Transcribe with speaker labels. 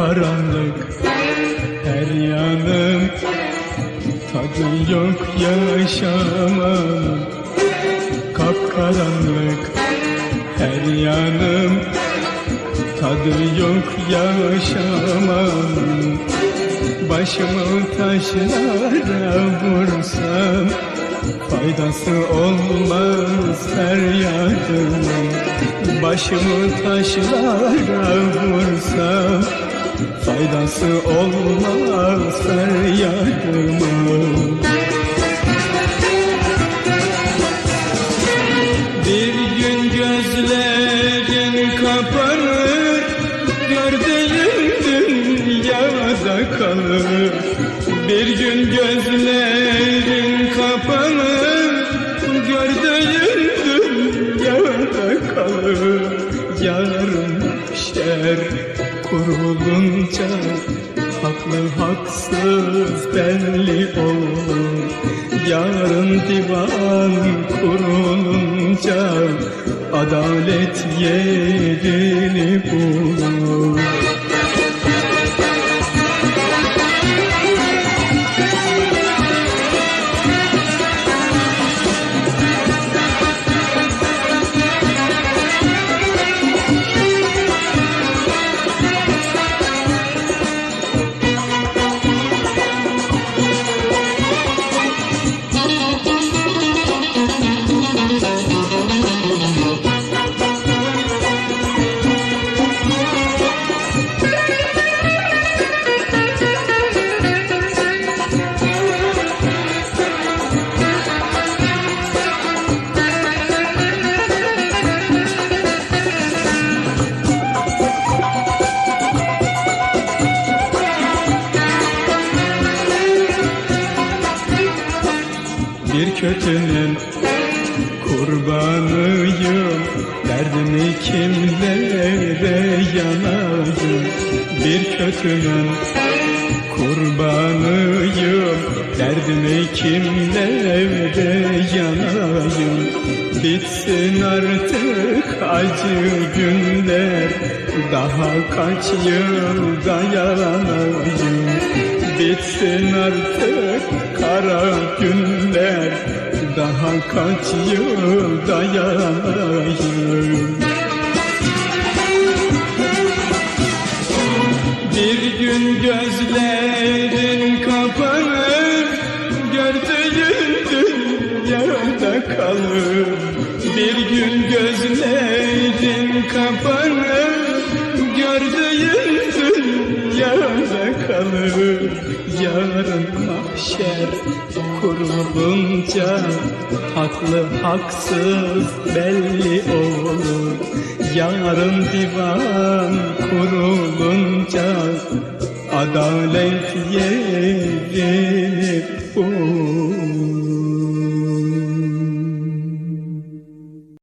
Speaker 1: karanlık her yanım Tadı yok yaşamanın. Kapkaranlık her yanım Tadı yok yaşamanın. Başımı taşlara vursam Faydası olmaz feryadımın Başımı taşlara vursam Faydası olmaz feryadımın. Bir gün gözlerin kapanır Gördüğün dünyada kalır. Bir gün gözlerin kapanır Gördüğün dünyada kalır. Yarın işler kurulunca Haklı haksız belli olur. Yarın divan kurulunca Adalet yerini bulur Bir kötünün kurbanıyım. Derdimi kimlere yanayım? Bir kötünün kurbanıyım. Derdimi kimlere yanayım? Bitsin artık acı günler. Daha kaç yıl dayanayım Bitsin artık kara günler. Daha kaç yıl dayanayım? Bir gün gözlerin kapanır Gördüğün dünyada kalır. Bir gün gözlerin kapanır Gördüğün dünyada kalır Yarın mahşer kurulunca Haklı haksız belli olur. Yarın divan kurulunca Adalet yerini